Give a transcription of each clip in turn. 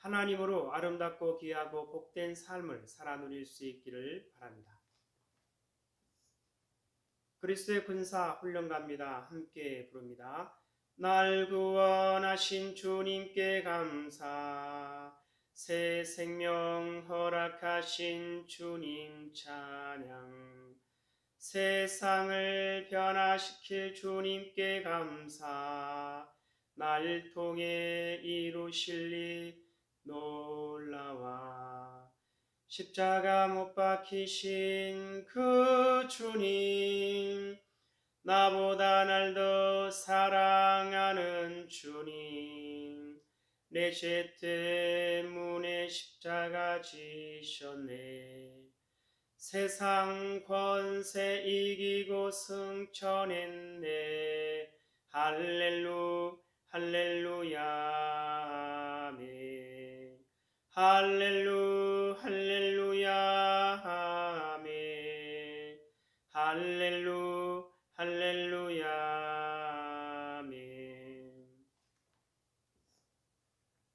하나님으로 아름답고 귀하고 복된 삶을 살아 누릴 수 있기를 바랍니다. 그리스도의 군사 훈련가입니다. 함께 부릅니다. 날 구원하신 주님께 감사 새 생명 허락하신 주님 찬양 세상을 변화시킬 주님께 감사 날 통해 이루실 일 놀라와. 십자가 못 박히신 그 주님 나보다 날 더 사랑하는 주님 내 죄 때문에 십자가 지셨네. 세상 권세 이기고 승천했네. 할렐루 할렐루야 할렐루 할렐루야 아멘 할렐루 할렐루야 아멘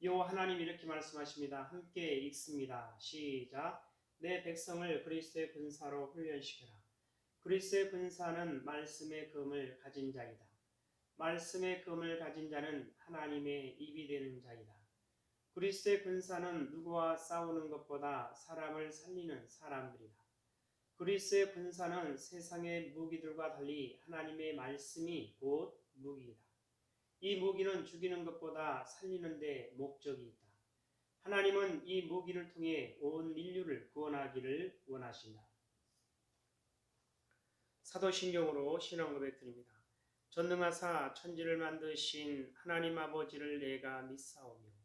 요 하나님 이렇게 말씀하십니다. 함께 읽습니다. 시작 내 백성을 그리스도의 군사로 훈련시켜라. 그리스도의 군사는 말씀의 금을 가진 자이다. 말씀의 금을 가진 자는 하나님의 입이 되는 자이다. 그리스도의 군사는 누구와 싸우는 것보다 사람을 살리는 사람들이다. 그리스도의 군사는 세상의 무기들과 달리 하나님의 말씀이 곧 무기이다. 이 무기는 죽이는 것보다 살리는 데 목적이 있다. 하나님은 이 무기를 통해 온 인류를 구원하기를 원하신다. 사도신경으로 신앙 고백드립니다. 전능하사 천지를 만드신 하나님 아버지를 내가 믿사오며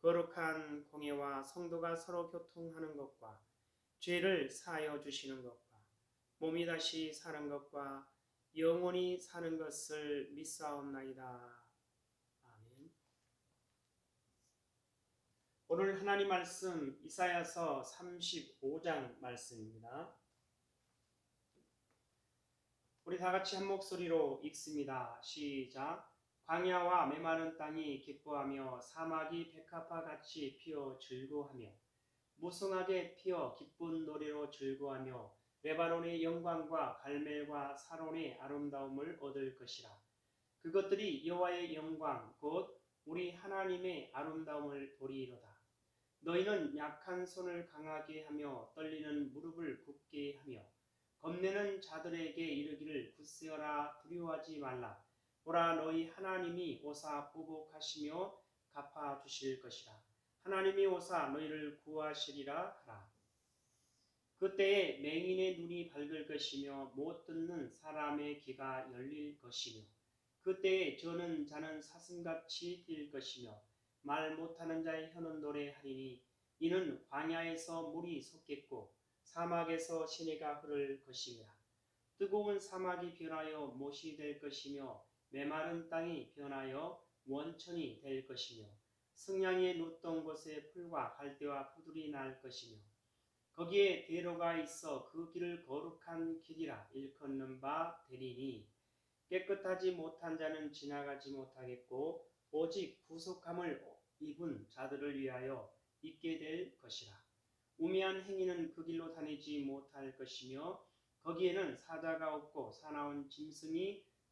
거룩한 공예와 성도가 서로 교통하는 것과 죄를 사하여 주시는 것과 몸이 다시 사는 것과 영원히 사는 것을 믿사옵나이다. 아멘. 오늘 하나님 말씀 이사야서 35장 말씀입니다. 우리 다 같이 한 목소리로 읽습니다. 시작. 광야와 메마른 땅이 기뻐하며 사막이 백합화 같이 피어 즐거하며 무성하게 피어 기쁜 노래로 즐거하며 레바논의 영광과 갈멜과 사론의 아름다움을 얻을 것이라. 그것들이 여호와의 영광 곧 우리 하나님의 아름다움을 보리이로다. 너희는 약한 손을 강하게 하며 떨리는 무릎을 굳게 하며 겁내는 자들에게 이르기를 굳세어라 두려워하지 말라. 보라 너희 하나님이 오사 보복하시며 갚아 주실 것이라. 하나님이 오사 너희를 구하시리라 하라. 그때에 맹인의 눈이 밝을 것이며 못 듣는 사람의 귀가 열릴 것이며 그때에 저는 자는 사슴같이 뛸 것이며 말 못하는 자의 혀는 노래하리니 이는 광야에서 물이 솟겠고 사막에서 시내가 흐를 것이니라 뜨거운 사막이 변하여 못이 될 것이며 메마른 땅이 변하여 원천이 될 것이며 승냥이 눕던 곳에 풀과 갈대와 푸들이 날 것이며 거기에 대로가 있어 그 길을 거룩한 길이라 일컫는 바 되리니 깨끗하지 못한 자는 지나가지 못하겠고 오직 부속함을 입은 자들을 위하여 있게 될 것이라. 우매한 행위는 그 길로 다니지 못할 것이며 거기에는 사자가 없고 사나운 짐승이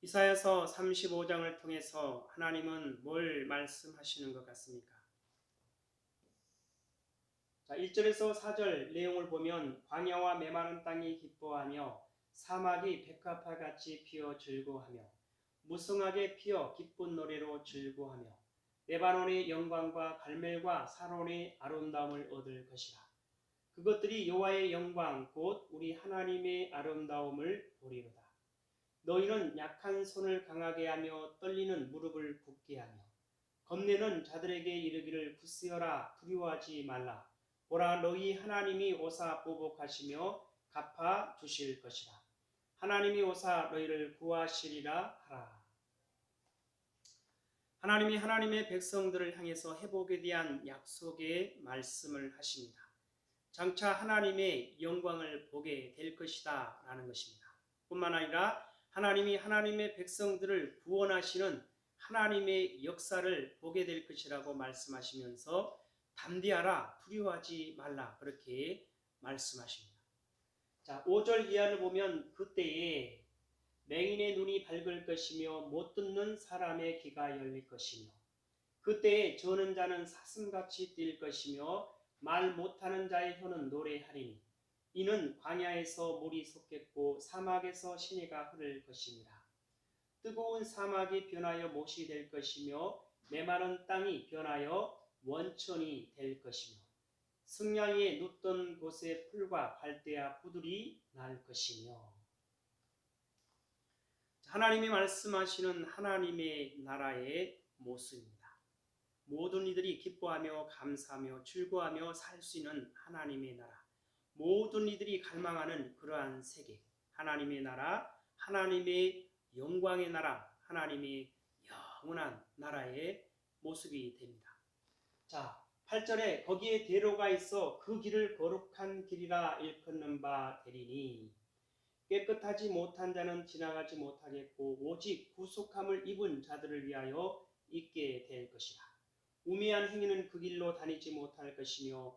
이사야서 35장을 통해서 하나님은 뭘 말씀하시는 것 같습니까? 자, 1절에서 4절 내용을 보면 광야와 메마른 땅이 기뻐하며 사막이 백합화 같이 피어 즐거워하며 무성하게 피어 기쁜 노래로 즐거워하며 레바논의 영광과 갈멜과 사론의 아름다움을 얻을 것이라. 그것들이 여호와의 영광 곧 우리 하나님의 아름다움을 보리로다. 너희는 약한 손을 강하게 하며 떨리는 무릎을 굳게 하며 겁내는 자들에게 이르기를 굳세어라 두려워하지 말라. 보라 너희 하나님이 오사 보복하시며 갚아 주실 것이라. 하나님이 오사 너희를 구하시리라 하라. 하나님이 하나님의 백성들을 향해서 회복에 대한 약속의 말씀을 하십니다. 장차 하나님의 영광을 보게 될 것이다 라는 것입니다. 뿐만 아니라 하나님이 하나님의 백성들을 구원하시는 하나님의 역사를 보게 될 것이라고 말씀하시면서 담대하라 두려워하지 말라 그렇게 말씀하십니다. 자, 5절 이하를 보면 그때에 맹인의 눈이 밝을 것이며 못 듣는 사람의 귀가 열릴 것이며 그때에 저는 자는 사슴같이 뛸 것이며 말 못하는 자의 혀는 노래하리니 이는 광야에서 물이 솟겠고 사막에서 시내가 흐를 것입니다. 뜨거운 사막이 변하여 못이 될 것이며 메마른 땅이 변하여 원천이 될 것이며 승냥이에 눕던 곳에 풀과 갈대와 부들이 날 것이며 하나님이 말씀하시는 하나님의 나라의 모습입니다. 모든 이들이 기뻐하며 감사하며 즐거워하며 살 수 있는 하나님의 나라. 모든 이들이 갈망하는 그러한 세계. 하나님의 나라, 하나님의 영광의 나라, 하나님의 영원한 나라의 모습이 됩니다. 자, 8절에 거기에 대로가 있어 그 길을 거룩한 길이라 일컫는 바 되리니 깨끗하지 못한 자는 지나가지 못하겠고 오직 구속함을 입은 자들을 위하여 있게 될 것이라. 우매한 행위는 그 길로 다니지 못할 것이며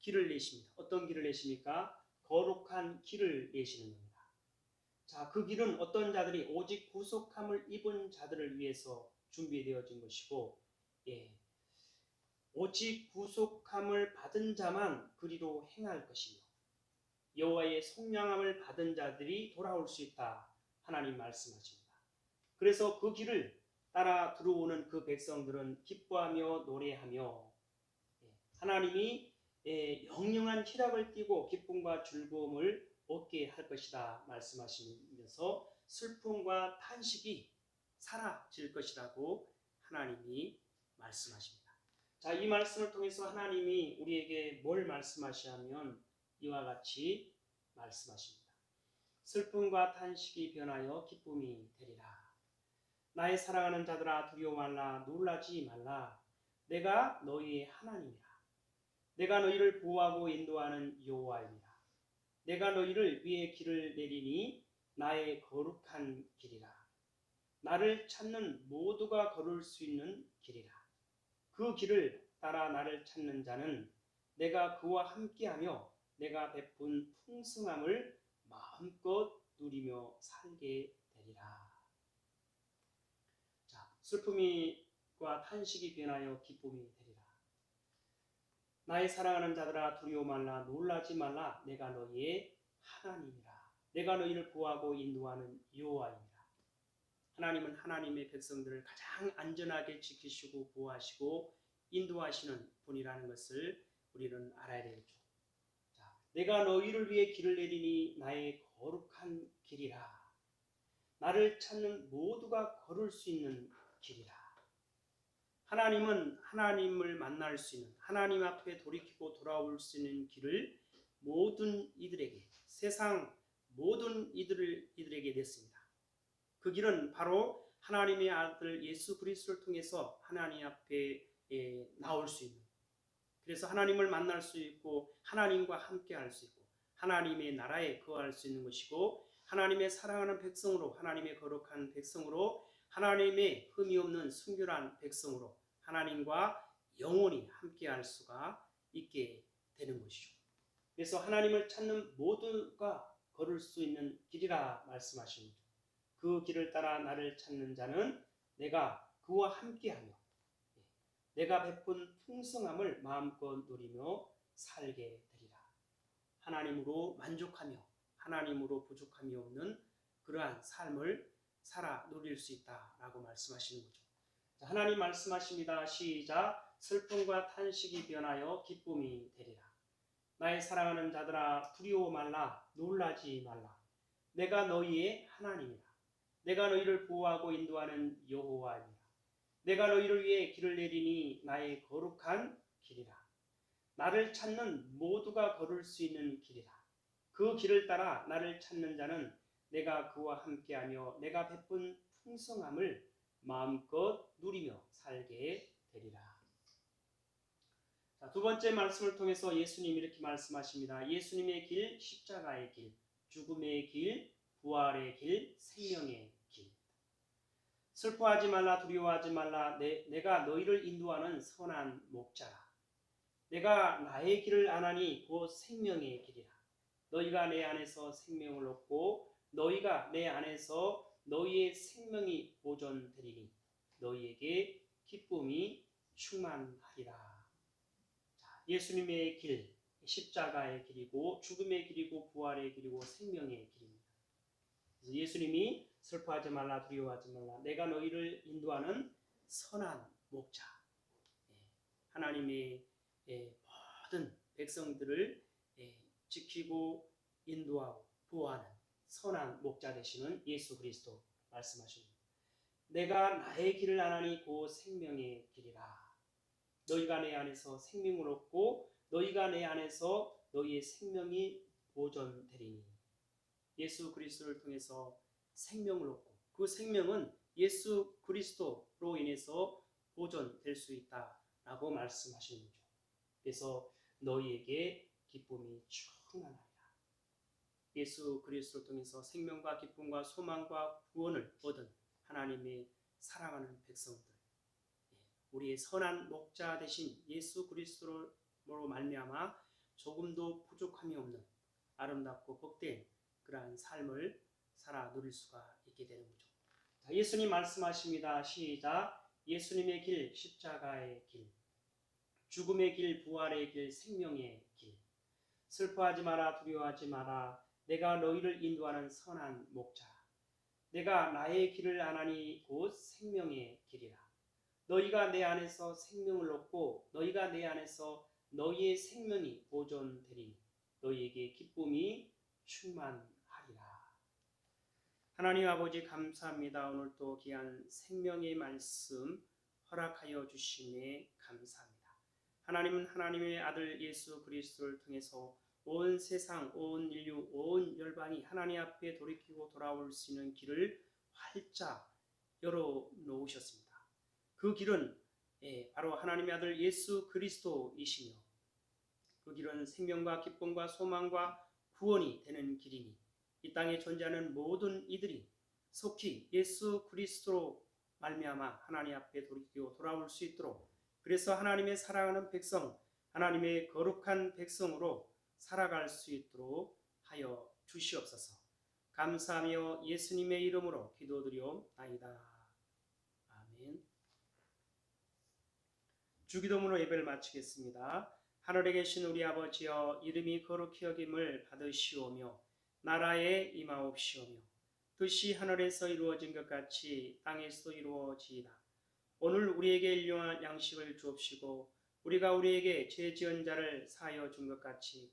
길을 내십니다. 어떤 길을 내십니까? 거룩한 길을 내시는 겁니다. 자, 그 길은 어떤 자들이 오직 구속함을 입은 자들을 위해서 준비되어진 것이고, 예, 오직 구속함을 받은 자만 그리로 행할 것이며, 여호와의 속량함을 받은 자들이 돌아올 수 있다. 하나님 말씀하십니다. 그래서 그 길을 따라 들어오는 그 백성들은 기뻐하며 노래하며 예, 하나님이 예, 영영한 희락을 띠고 기쁨과 즐거움을 얻게 할 것이다 말씀하시면서 슬픔과 탄식이 사라질 것이라고 하나님이 말씀하십니다. 자, 이 말씀을 통해서 하나님이 우리에게 뭘 말씀하시냐면 이와 같이 말씀하십니다. 슬픔과 탄식이 변하여 기쁨이 되리라. 나의 사랑하는 자들아 두려워 말라 놀라지 말라. 내가 너희의 하나님이라. 내가 너희를 보호하고 인도하는 여호와입니다. 내가 너희를 위해 길을 내리니 나의 거룩한 길이라. 나를 찾는 모두가 걸을 수 있는 길이라. 그 길을 따라 나를 찾는 자는 내가 그와 함께하며 내가 베푼 풍성함을 마음껏 누리며 살게 되리라. 자, 슬픔이과 탄식이 변하여 기쁨이 되리라. 나의 사랑하는 자들아 두려워 말라 놀라지 말라 내가 너희의 하나님이라. 내가 너희를 구하고 인도하는 여호와입니다. 하나님은 하나님의 백성들을 가장 안전하게 지키시고 보호하시고 인도하시는 분이라는 것을 우리는 알아야 되겠죠. 내가 너희를 위해 길을 내리니 나의 거룩한 길이라. 나를 찾는 모두가 걸을 수 있는 길이라. 하나님은 하나님을 만날 수 있는 하나님 앞에 돌이키고 돌아올 수 있는 길을 모든 이들에게 세상 모든 이들을 이들에게 냈습니다. 그 길은 바로 하나님의 아들 예수 그리스도를 통해서 하나님 앞에 예, 나올 수 있는 그래서 하나님을 만날 수 있고 하나님과 함께 할 수 있고 하나님의 나라에 거할 수 있는 것이고 하나님의 사랑하는 백성으로 하나님의 거룩한 백성으로 하나님의 흠이 없는 순결한 백성으로 하나님과 영원히 함께 할 수가 있게 되는 것이죠. 그래서 하나님을 찾는 모두가 걸을 수 있는 길이라 말씀하십니다. 그 길을 따라 나를 찾는 자는 내가 그와 함께하며 내가 베푼 풍성함을 마음껏 누리며 살게 되리라. 하나님으로 만족하며 하나님으로 부족함이 없는 그러한 삶을 살아 누릴 수 있다라고 말씀하시는 거죠. 자, 하나님 말씀하십니다. 시작. 슬픔과 탄식이 변하여 기쁨이 되리라. 나의 사랑하는 자들아 두려워 말라 놀라지 말라. 내가 너희의 하나님이라. 내가 너희를 보호하고 인도하는 여호와이라. 내가 너희를 위해 길을 내리니 나의 거룩한 길이라. 나를 찾는 모두가 걸을 수 있는 길이라. 그 길을 따라 나를 찾는 자는 내가 그와 함께하며 내가 베푼 풍성함을 마음껏 누리며 살게 되리라. 자, 두 번째 말씀을 통해서 예수님 이렇게 말씀하십니다. 예수님의 길, 십자가의 길, 죽음의 길, 부활의 길, 생명의 길. 슬퍼하지 말라, 두려워하지 말라. 내, 내가 너희를 인도하는 선한 목자라. 내가 나의 길을 안하니 곧 생명의 길이라. 너희가 내 안에서 생명을 얻고 너희가 내 안에서 너희의 생명이 보존되리니 너희에게 기쁨이 충만하리라. 자, 예수님의 길, 십자가의 길이고 죽음의 길이고 부활의 길이고 생명의 길입니다. 그래서 예수님이 슬퍼하지 말라 두려워하지 말라 내가 너희를 인도하는 선한 목자 예, 하나님의 예, 모든 백성들을 예, 지키고 인도하고 보호하는 선한 목자 되시는 예수 그리스도 말씀하십니다. 내가 나의 길을 안하니 고 생명의 길이라. 너희가 내 안에서 생명을 얻고 너희가 내 안에서 너희의 생명이 보존되리니. 예수 그리스도를 통해서 생명을 얻고 그 생명은 예수 그리스도로 인해서 보존될 수 있다라고 말씀하시는 거죠. 그래서 너희에게 기쁨이 충만하리라. 예수 그리스도를 통해서 생명과 기쁨과 소망과 구원을 얻은 하나님의 사랑하는 백성들, 예, 우리의 선한 목자 되신 예수 그리스도로 말미암아 조금도 부족함이 없는 아름답고 복된 그러한 삶을 살아 누릴 수가 있게 되는 거죠. 자, 예수님 말씀하십니다. 시작. 예수님의 길, 십자가의 길, 죽음의 길, 부활의 길, 생명의 길. 슬퍼하지 마라, 두려워하지 마라. 내가 너희를 인도하는 선한 목자. 내가 나의 길을 안하니 곧 생명의 길이라. 너희가 내 안에서 생명을 얻고 너희가 내 안에서 너희의 생명이 보존되리니 너희에게 기쁨이 충만하리라. 하나님 아버지 감사합니다. 오늘 또 귀한 생명의 말씀 허락하여 주심에 감사합니다. 하나님은 하나님의 아들 예수 그리스도를 통해서 온 세상, 온 인류, 온 열방이 하나님 앞에 돌이키고 돌아올 수 있는 길을 활짝 열어 놓으셨습니다. 그 길은 예, 바로 하나님의 아들 예수 그리스도이시며 그 길은 생명과 기쁨과 소망과 구원이 되는 길이니 이 땅에 존재하는 모든 이들이 속히 예수 그리스도로 말미암아 하나님 앞에 돌이키고 돌아올 수 있도록 그래서 하나님의 사랑하는 백성, 하나님의 거룩한 백성으로 살아갈 수 있도록 하여 주시옵소서. 감사하며 예수님의 이름으로 기도드리옵나이다. 아멘. 주기도문으로 예배를 마치겠습니다. 하늘에 계신 우리 아버지여 이름이 거룩히 여김을 받으시오며 나라에 임하옵시오며 뜻이 하늘에서 이루어진 것 같이 땅에서도 이루어지이다. 오늘 우리에게 일용할 양식을 주옵시고 우리가 우리에게 죄 지은 자를 사하여 준 것 같이